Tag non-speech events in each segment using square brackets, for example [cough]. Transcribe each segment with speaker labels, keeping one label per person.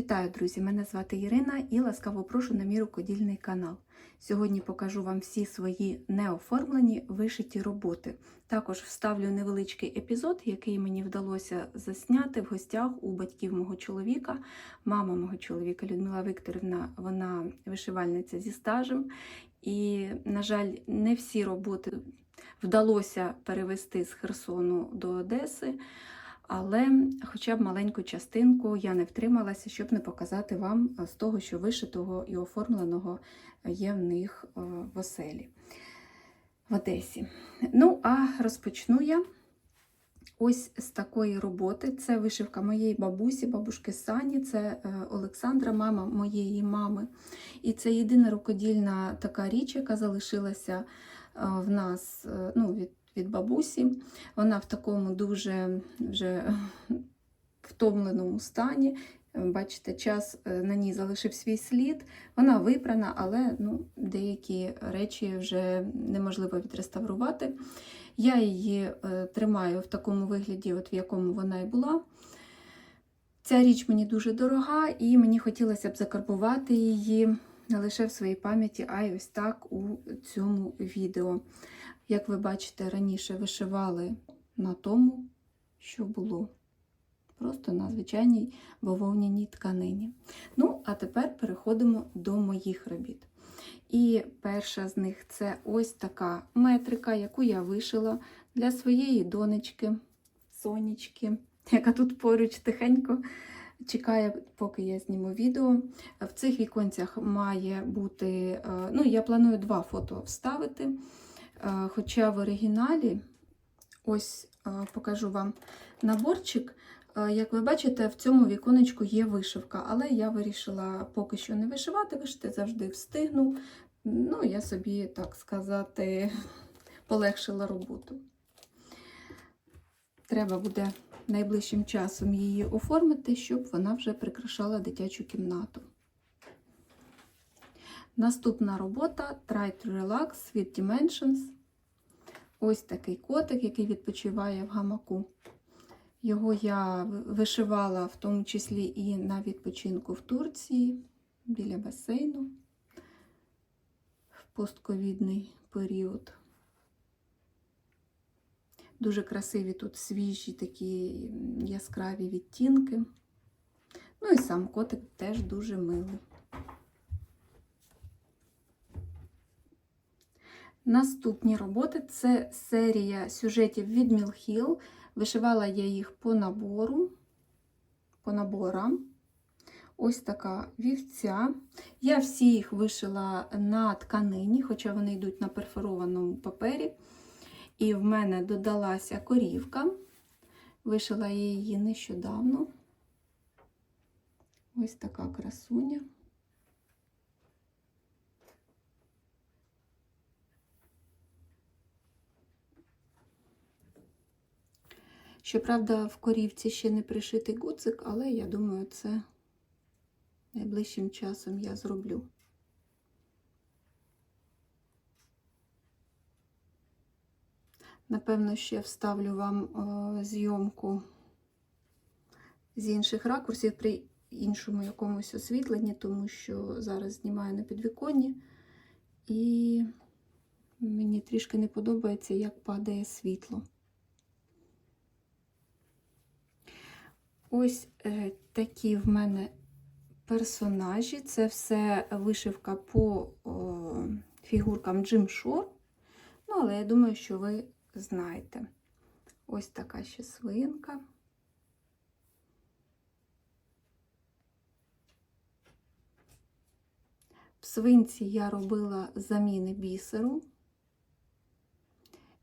Speaker 1: Вітаю, друзі! Мене звати Ірина і ласкаво прошу на мій рукодільний канал. Сьогодні покажу вам всі свої неоформлені вишиті роботи. Також вставлю невеличкий епізод, який мені вдалося засняти в гостях у батьків мого чоловіка. Мама мого чоловіка Людмила Вікторівна, вона вишивальниця зі стажем. І, на жаль, не всі роботи вдалося перевести з Херсону до Одеси. Але хоча б маленьку частинку я не втрималася, щоб не показати вам з того, що вишитого і оформленого є в них е, в оселі в Одесі. Ну, а розпочну я ось з такої роботи. Це вишивка моєї бабусі, бабушки Сані, це е, Олександра, мама моєї мами. І це єдина рукодільна така річ, яка залишилася е, в нас ну, від від бабусі. Вона в такому дуже вже втомленому стані. Бачите, час е, на ній залишив свій слід. Вона випрана, але ну, деякі речі вже неможливо відреставрувати. Я її е, тримаю в такому вигляді, от в якому вона і була. Ця річ мені дуже дорога, і мені хотілося б закарбувати її не лише в своїй пам'яті, а й ось так у цьому відео. Як ви бачите, раніше вишивали на тому, що було. Просто на звичайній бавовняній тканині. Ну, а тепер переходимо до моїх робіт. І перша з них це ось така метрика, яку я вишила для своєї донечки, сонечки, яка тут поруч тихенько чекає, поки я зніму відео. В цих віконцях має бути, ну, я планую два фото вставити. Хоча в оригіналі, ось покажу вам наборчик. Як ви бачите, в цьому віконечку є вишивка, але я вирішила поки що не вишивати, вишити завжди встигну. Ну, я собі, так сказати, [laughs] полегшила роботу. Треба буде найближчим часом її оформити, щоб вона вже прикрашала дитячу кімнату. Наступна робота Try to Relax від Dimensions. Ось такий котик, який відпочиває в гамаку. Його я вишивала в тому числі і на відпочинку в Турції біля басейну в постковідний період. Дуже красиві тут свіжі такі яскраві відтінки. Ну і сам котик теж дуже милий. Наступні роботи це серія сюжетів від Мілхіл. Вишивала я їх по набору, по наборам. Ось така вівця. Я всі їх вишила на тканині, хоча вони йдуть на перфорованому папері. І в мене додалася корівка. Вишила я її нещодавно. Ось така красуня. Щоправда, в корівці ще не пришитий гуцик, але я думаю, це найближчим часом я зроблю. Напевно, ще вставлю вам зйомку з інших ракурсів при іншому якомусь освітленні, тому що зараз знімаю на підвіконні, і мені трішки не подобається, як падає світло. Ось е, такі в мене персонажі. Це все вишивка по о, фігуркам Джим Шор. Ну, але я думаю, що ви знаєте. Ось така ще свинка. В свинці я робила заміни бісеру.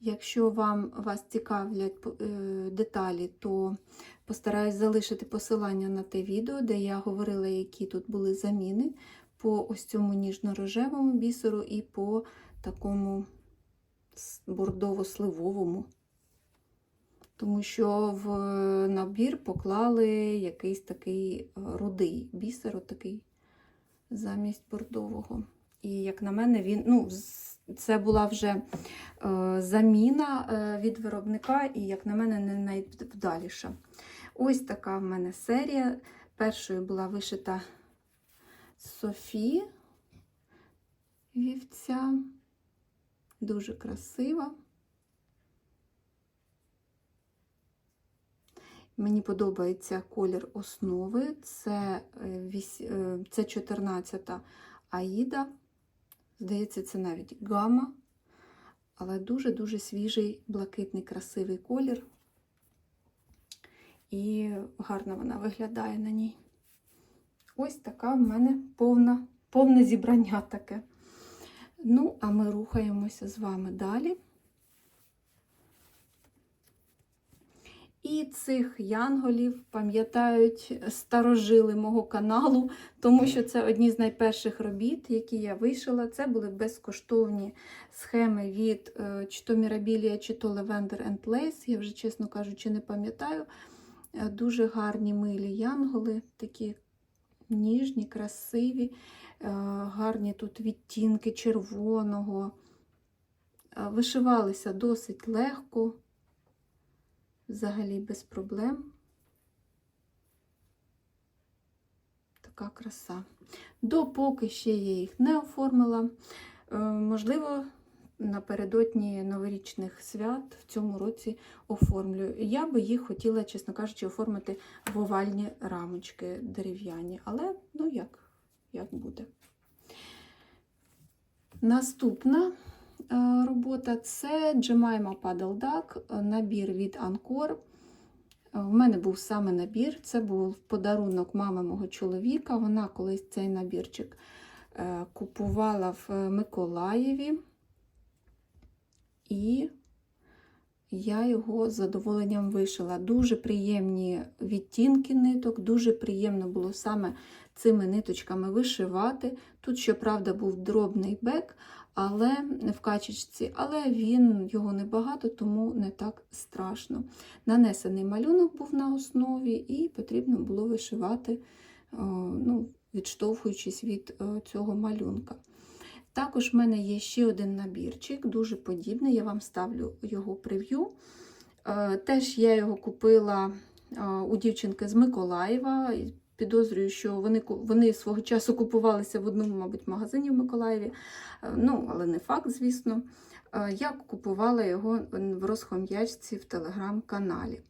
Speaker 1: Якщо вам вас цікавлять е, деталі, то постараюсь залишити посилання на те відео, де я говорила, які тут були заміни по ось цьому ніжно-рожевому бісеру і по такому бордово-сливовому. Тому що в набір поклали якийсь такий е, рудий бісер, такий замість бордового. І, як на мене, він, ну, це була вже е, заміна е, від виробника, і, як на мене, не найвдаліша. Ось така в мене серія. Першою була вишита Софі вівця. Дуже красива. Мені подобається колір основи. Це, е, вісь- е, це 14-та Аїда. Здається, це навіть гама. Але дуже-дуже свіжий, блакитний, красивий колір. І гарно вона виглядає на ній. Ось така в мене повна, повне зібрання таке. Ну, а ми рухаємося з вами далі. І цих янголів пам'ятають старожили мого каналу, тому що це одні з найперших робіт, які я вишила. Це були безкоштовні схеми від е, чи то Мірабілія, чи то Lavender and Lace. Я вже, чесно кажучи, не пам'ятаю. Е, Дуже гарні милі янголи, такі ніжні, красиві, е, гарні тут відтінки червоного. Е, Вишивалися досить легко, взагалі без проблем. Така краса. Допоки ще я їх не оформила, можливо, напередодні новорічних свят в цьому році оформлю. Я би їх хотіла, чесно кажучи, оформити в овальні рамочки дерев'яні, але ну як, як буде. Наступна е, робота це Jemima Paddle Duck, е, набір від Анкор. В мене був саме набір, це був подарунок мами мого чоловіка. Вона колись цей набірчик е, купувала в Миколаєві. І я його з задоволенням вишила. Дуже приємні відтінки ниток, дуже приємно було саме цими ниточками вишивати. Тут, щоправда, був дробний бек, але в качечці, але він його небагато, тому не так страшно. Нанесений малюнок був на основі, і потрібно було вишивати, ну, відштовхуючись від цього малюнка. Також в мене є ще один набірчик, дуже подібний, я вам ставлю його прев'ю. Теж я його купила у дівчинки з Миколаєва. Підозрюю, що вони вони свого часу купувалися в одному, мабуть, магазині в Миколаєві. Ну, але не факт, звісно. Я купувала його в розхом'ячці в телеграм-каналі.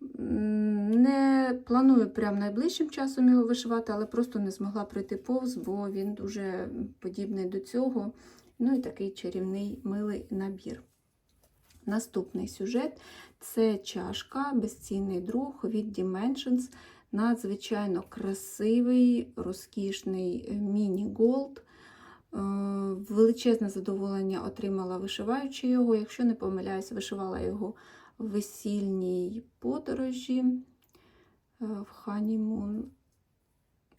Speaker 1: Не планую прямо найближчим часом його вишивати, але просто не змогла пройти повз, бо він дуже подібний до цього. Ну і такий чарівний милий набір. Наступний сюжет це чашка, безцінний друг від Dimensions. Надзвичайно красивий, розкішний міні-голд. Величезне задоволення отримала вишиваючи його. Якщо не помиляюсь, вишивала його весільній подорожі в Ханімун.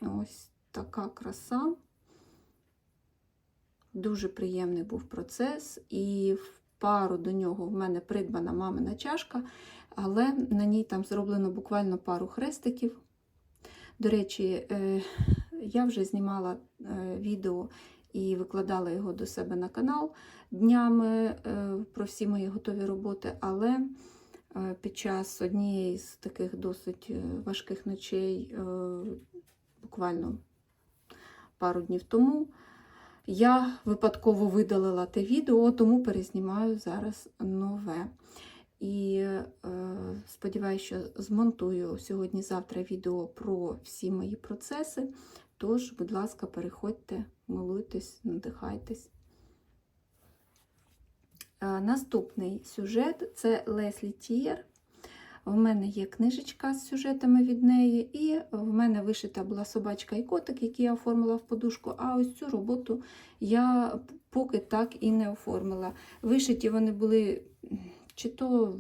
Speaker 1: Ось така краса. Дуже приємний був процес, і в пару до нього в мене придбана мамина чашка, але на ній там зроблено буквально пару хрестиків. До речі, я вже знімала відео і викладала його до себе на канал днями про всі мої готові роботи, але під час однієї з таких досить важких ночей, буквально пару днів тому, я випадково видалила те відео, тому перезнімаю зараз нове. І е, сподіваюся, що змонтую сьогодні-завтра відео про всі мої процеси. Тож, будь ласка, переходьте, милуйтесь, надихайтесь. Е, наступний сюжет це Леслі Тієр. В мене є книжечка з сюжетами від неї, і в мене вишита була собачка і котик, який я оформила в подушку. А ось цю роботу я поки так і не оформила. Вишиті вони були чи то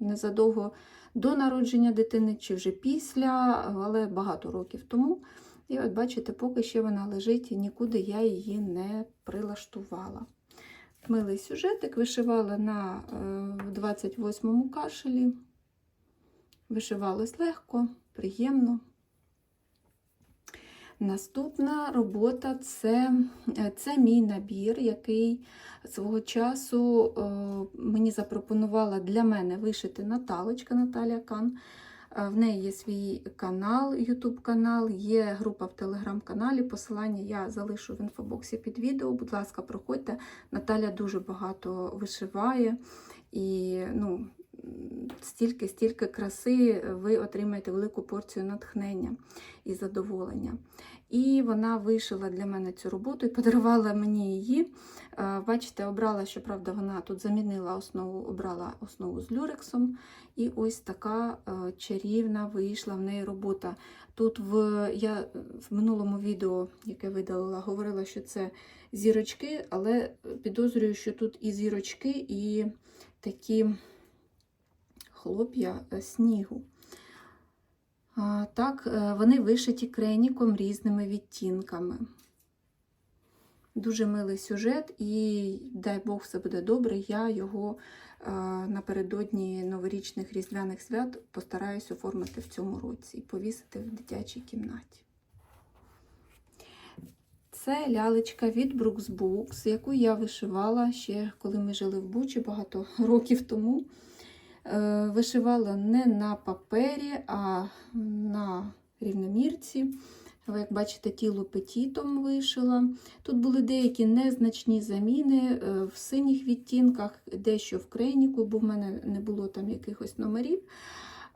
Speaker 1: незадовго до народження дитини, чи вже після, але багато років тому. І от бачите, поки ще вона лежить, і нікуди я її не прилаштувала. Милий сюжетик вишивала на 28-му кашелі. Вишивалось легко, приємно. Наступна робота це, це мій набір, який свого часу мені запропонувала для мене вишити Наталочка Наталя Кан. Е, В неї є свій канал, YouTube канал, є група в телеграм-каналі. Посилання я залишу в інфобоксі під відео. Будь ласка, проходьте. Наталя дуже багато вишиває і ну, стільки, стільки краси ви отримаєте велику порцію натхнення і задоволення. І вона вишила для мене цю роботу і подарувала мені її. Е, Бачите, обрала, щоправда, вона тут замінила основу, обрала основу з люрексом. І ось така е, чарівна вийшла в неї робота. Тут в, я в минулому відео, яке видалила, говорила, що це зірочки, але підозрюю, що тут і зірочки, і такі хлоп'я е, снігу. Так, е, вони вишиті креніком різними відтінками. Дуже милий сюжет, і дай Бог все буде добре. Я його е, напередодні новорічних різдвяних свят постараюсь оформити в цьому році і повісити в дитячій кімнаті. Це лялечка від Brooks Books, яку я вишивала ще коли ми жили в Бучі багато років тому. Е, Вишивала не на папері, а на рівномірці. Ви, Як бачите, тіло петітом вишила. Тут були деякі незначні заміни е, в синіх відтінках, дещо в крейніку, бо в мене не було там якихось номерів.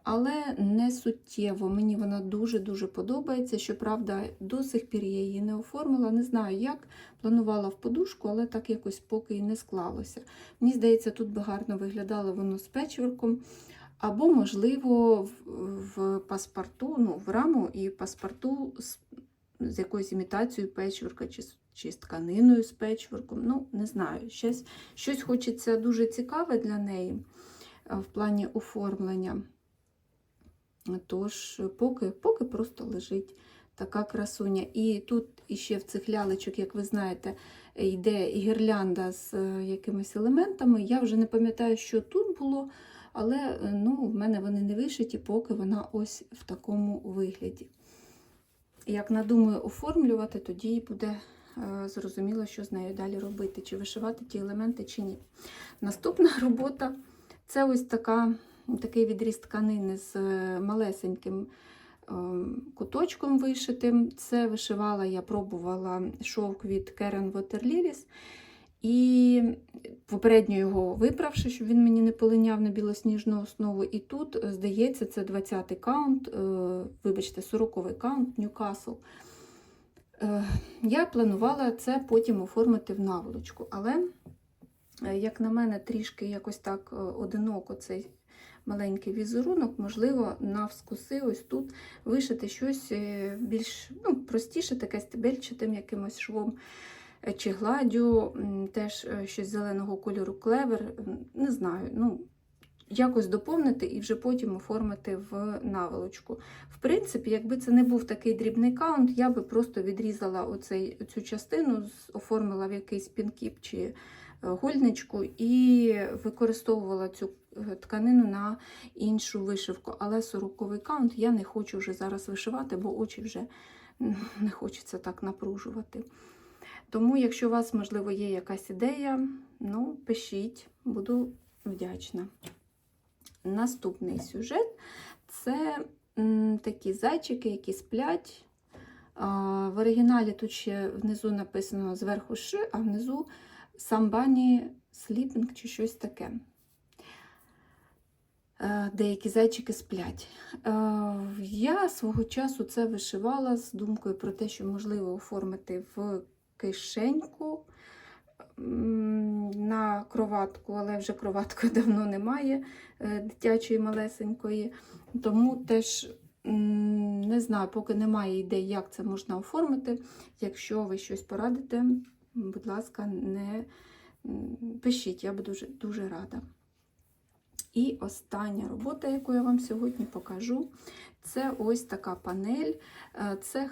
Speaker 1: Але не суттєво. Мені вона дуже-дуже подобається. Щоправда, до сих пір я її не оформила. Не знаю як. Планувала в подушку, але так якось поки і не склалося. Мені здається, тут би гарно виглядало воно з печверком. Або, можливо, в, паспорту, ну, в раму і паспорту з, з якоюсь імітацією печверка чи, чи з тканиною з печверком. Ну, не знаю. Щось, щось хочеться дуже цікаве для неї в плані оформлення. Тож, поки, поки просто лежить така красуня. І тут іще в цих лялечок, як ви знаєте, йде гірлянда з е, якимись елементами. Я вже не пам'ятаю, що тут було, але е, ну, в мене вони не вишиті, поки вона ось в такому вигляді. Як надумаю оформлювати, тоді буде е, зрозуміло, що з нею далі робити, чи вишивати ті елементи, чи ні. Наступна [laughs] робота це ось така, такий відріз тканини з е, малесеньким е, куточком вишитим. Це вишивала, я пробувала шовк від Karen Waterlilies. І попередньо його виправши, щоб він мені не полиняв на білосніжну основу. І тут, е, здається, це 20-й каунт, вибачте, 40-й каунт Ньюкасл. Я планувала це потім оформити в наволочку, але, як на мене, трішки якось так одиноко цей маленький візерунок, можливо, навскуси ось тут вишити щось е, більш ну, простіше, таке стебельчатим якимось швом е, чи гладдю, м, теж е, щось зеленого кольору клевер. Не знаю, ну, якось доповнити і вже потім оформити в наволочку. В принципі, якби це не був такий дрібний каунт, я би просто відрізала оцей, цю частину, оформила в якийсь пінкіп чи гольничку і використовувала цю тканину на іншу вишивку. Але 40-й каунт я не хочу вже зараз вишивати, бо очі вже не хочеться так напружувати. Тому, якщо у вас, можливо, є якась ідея, ну, пишіть, буду вдячна. Наступний сюжет це такі зайчики, які сплять. В оригіналі тут ще внизу написано зверху ши, а внизу самбані сліпінг чи щось таке. Е, Деякі зайчики сплять. Е, Я свого часу це вишивала з думкою про те, що можливо оформити в кишеньку на кроватку, але вже кроватки [laughs] давно немає е, дитячої малесенької. Тому теж не знаю, поки немає ідей, як це можна оформити. Якщо ви щось порадите, будь ласка, не пишіть, я буду дуже, дуже рада. І остання робота, яку я вам сьогодні покажу, це ось така панель. Е, Це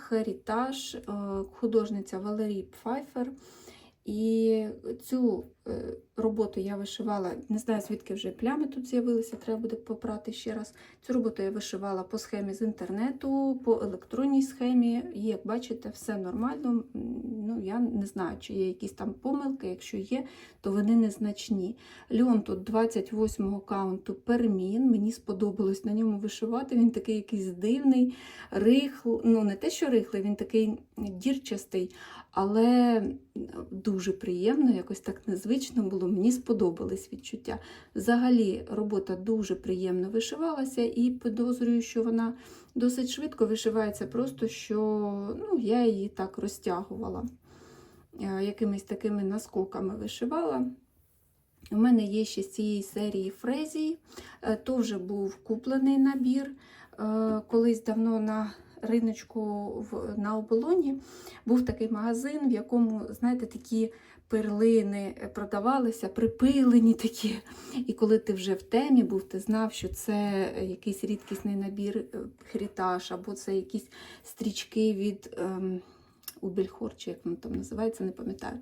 Speaker 1: е, художниця Валерій Пфайфер. І цю роботу я вишивала, не знаю, звідки вже плями тут з'явилися, треба буде попрати ще раз. Цю роботу я вишивала по схемі з інтернету, по електронній схемі. І як бачите, все нормально. Ну, я не знаю, чи є якісь там помилки. Якщо є, то вони незначні. Льон тут 28-го каунту пермін. Мені сподобалось на ньому вишивати. Він такий якийсь дивний, рихлий, ну не те, що рихлий, він такий дірчастий, але дуже приємно, якось так незвично було. Мені сподобались відчуття. Взагалі, робота дуже приємно вишивалася, і підозрюю, що вона досить швидко вишивається, просто що ну, я її так розтягувала. Е, Якимись такими наскоками вишивала. У мене є ще з цієї серії фрезії. Е, То вже був куплений набір. Е, Колись давно на риночку на оболоні був такий магазин, в якому, знаєте, такі перлини продавалися, припилені такі. І коли ти вже в темі був, ти знав, що це якийсь рідкісний набір е, хрітаж, або це якісь стрічки від ем, Убільхор, чи як воно там називається, не пам'ятаю.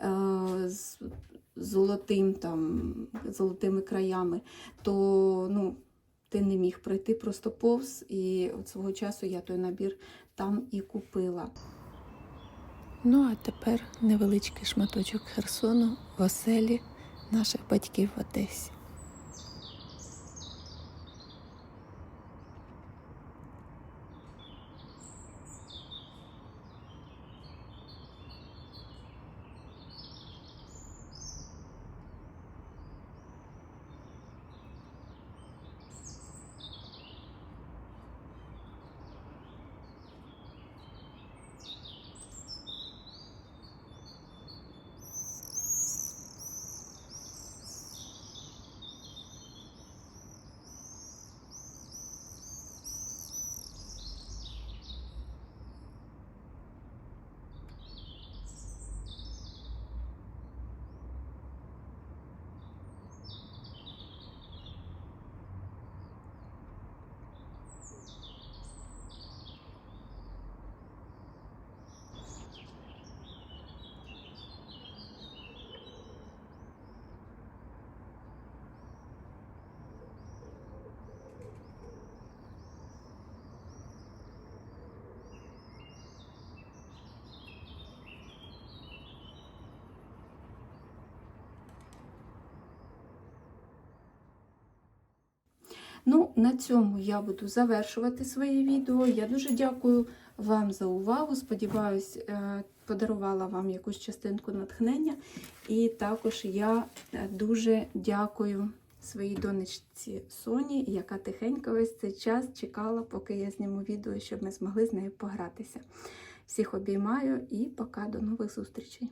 Speaker 1: Е, з золотим там, золотими краями, то ну, ти не міг пройти просто повз. І от свого часу я той набір там і купила.
Speaker 2: Ну а тепер невеличкий шматочок Херсону в оселі наших батьків в Одесі.
Speaker 1: Ну, на цьому я буду завершувати своє відео. Я дуже дякую вам за увагу. Сподіваюсь, е, подарувала вам якусь частинку натхнення. І також я е, дуже дякую своїй донечці Соні, яка тихенько весь цей час чекала, поки я зніму відео, щоб ми змогли з нею погратися. Всіх обіймаю і пока до нових зустрічей!